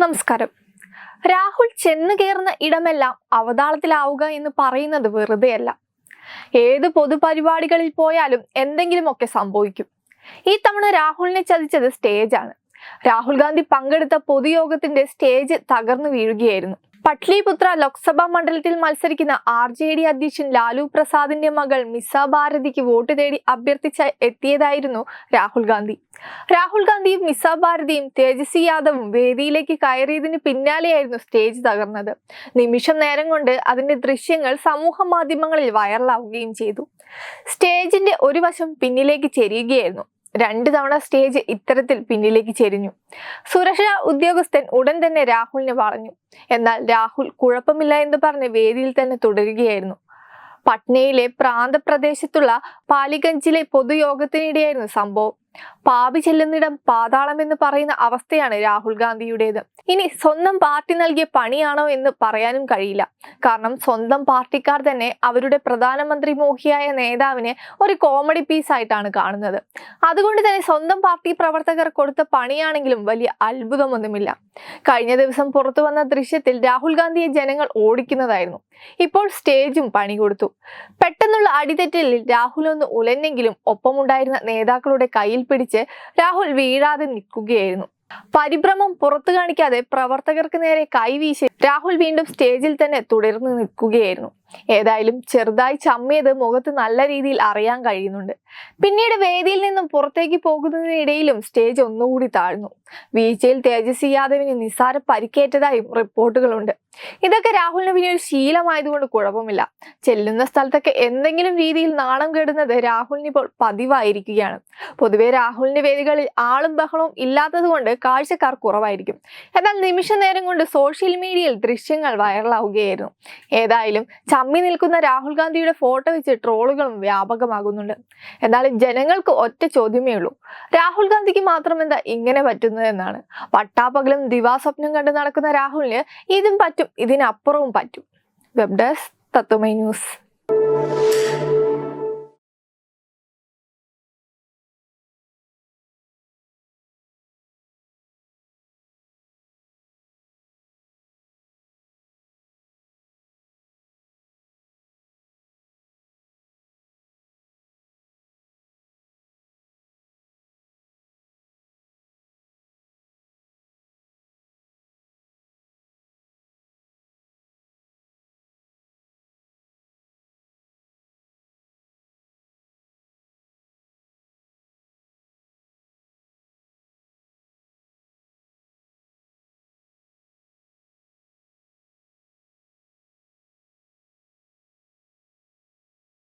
നമസ്കാരം. രാഹുൽ ചെന്നു കയറുന്ന ഇടമെല്ലാം അവതാളത്തിലാവുക എന്ന് പറയുന്നത് വെറുതെയല്ല. ഏത് പൊതുപരിപാടികളിൽ പോയാലും എന്തെങ്കിലുമൊക്കെ സംഭവിക്കും. ഈ തവണ രാഹുലിനെ ചതിച്ചത് സ്റ്റേജാണ്. രാഹുൽ ഗാന്ധി പങ്കെടുത്ത പൊതുയോഗത്തിന്റെ സ്റ്റേജ് തകർന്നു വീഴുകയായിരുന്നു. പട്ലിപുത്ര ലോക്സഭാ മണ്ഡലത്തിൽ മത്സരിക്കുന്ന ആർ ജെ ഡി അധ്യക്ഷൻ ലാലു പ്രസാദിന്റെ മകൾ മിസ ഭാരതിക്ക് വോട്ട് തേടി അഭ്യർത്ഥിച്ച എത്തിയതായിരുന്നു രാഹുൽ ഗാന്ധി. രാഹുൽ ഗാന്ധിയും മിസ ഭാരതിയും തേജസ്വി യാദവും വേദിയിലേക്ക് കയറിയതിന് പിന്നാലെയായിരുന്നു സ്റ്റേജ് തകർന്നത്. നിമിഷം നേരം കൊണ്ട് അതിന്റെ ദൃശ്യങ്ങൾ സമൂഹ മാധ്യമങ്ങളിൽ വൈറലാവുകയും ചെയ്തു. സ്റ്റേജിന്റെ ഒരു വശം പിന്നിലേക്ക് ചെരിയുകയായിരുന്നു. രണ്ട് തവണ സ്റ്റേജ് ഇത്തരത്തിൽ പിന്നിലേക്ക് ചെരിഞ്ഞു. സുരക്ഷാ ഉദ്യോഗസ്ഥൻ ഉടൻ തന്നെ രാഹുലിനെ പറഞ്ഞു എന്നാൽ രാഹുൽ കുഴപ്പമില്ല എന്ന് പറഞ്ഞ് വേദിയിൽ തന്നെ തുടരുകയായിരുന്നു. പട്നയിലെ പ്രാന്തപ്രദേശത്തുള്ള പാലിഗഞ്ചിലെ പൊതുയോഗത്തിനിടെയായിരുന്നു സംഭവം. പാപി ചെല്ലുന്നിടം പാതാളം എന്ന് പറയുന്ന അവസ്ഥയാണ് രാഹുൽ ഗാന്ധിയുടേത്. ഇനി സ്വന്തം പാർട്ടി നൽകിയ പണിയാണോ എന്ന് പറയാനും കഴിയില്ല. കാരണം സ്വന്തം പാർട്ടിക്കാർ തന്നെ അവരുടെ പ്രധാനമന്ത്രി മോഹിയായ നേതാവിനെ ഒരു കോമഡി പീസ് ആയിട്ടാണ് കാണുന്നത്. അതുകൊണ്ട് തന്നെ സ്വന്തം പാർട്ടി പ്രവർത്തകർ കൊടുത്ത പണിയാണെങ്കിലും വലിയ അത്ഭുതമൊന്നുമില്ല. കഴിഞ്ഞ ദിവസം പുറത്തു വന്ന ദൃശ്യത്തിൽ രാഹുൽ ഗാന്ധിയെ ജനങ്ങൾ ഓടിക്കുന്നതായിരുന്നു. ഇപ്പോൾ സ്റ്റേജും പണി കൊടുത്തു. പെട്ടെന്നുള്ള അടിതെറ്റലിൽ രാഹുൽ ഒന്ന് ഉലഞ്ഞെങ്കിലും ഒപ്പമുണ്ടായിരുന്ന നേതാക്കളുടെ കയ്യിൽ പിടിച്ച് രാഹുൽ വീഴാതെ നിൽക്കുകയായിരുന്നു. പരിഭ്രമം പുറത്തു കാണിക്കാതെ പ്രവർത്തകർക്ക് നേരെ കൈവീശി രാഹുൽ വീണ്ടും സ്റ്റേജിൽ തന്നെ തുടർന്ന് നിൽക്കുകയായിരുന്നു. ഏതായാലും ചെറുതായി ചമ്മിയത് മുഖത്ത് നല്ല രീതിയിൽ അറിയാൻ കഴിയുന്നുണ്ട്. പിന്നീട് വേദിയിൽ നിന്നും പുറത്തേക്ക് പോകുന്നതിനിടയിലും സ്റ്റേജ് ഒന്നുകൂടി താഴ്ന്നു. വീഴ്ചയിൽ തേജസ്വി യാദവിന് നിസ്സാര പരിക്കേറ്റതായും റിപ്പോർട്ടുകളുണ്ട്. ഇതൊക്കെ രാഹുലിന് പിന്നെ ഒരു ശീലമായതുകൊണ്ട് കുഴപ്പമില്ല. ചെല്ലുന്ന സ്ഥലത്തൊക്കെ എന്തെങ്കിലും രീതിയിൽ നാണം കെടുന്നത് രാഹുലിന് ഇപ്പോൾ പതിവായിരിക്കുകയാണ്. പൊതുവെ രാഹുലിന്റെ വേദികളിൽ ആളും ബഹളവും ഇല്ലാത്തതുകൊണ്ട് കാഴ്ചക്കാർ കുറവായിരിക്കും. എന്നാൽ നിമിഷ നേരം കൊണ്ട് സോഷ്യൽ മീഡിയയിൽ ദൃശ്യങ്ങൾ വൈറലാവുകയായിരുന്നു. ഏതായാലും ചമ്മി നിൽക്കുന്ന രാഹുൽ ഗാന്ധിയുടെ ഫോട്ടോ വെച്ച് ട്രോളുകളും വ്യാപകമാകുന്നുണ്ട്. എന്നാൽ ജനങ്ങൾക്ക് ഒറ്റ ചോദ്യമേ ഉള്ളൂ. രാഹുൽ ഗാന്ധിക്ക് മാത്രം എന്താ ഇങ്ങനെ പറ്റുന്നത് എന്നാണ്. പട്ടാപ്പകലും ദിവാസ്വപ്നം കണ്ട് നടക്കുന്ന രാഹുലിന് ഇതും പറ്റും ഇതിനപ്പുറവും പറ്റും. Web desk Tatwamayi news.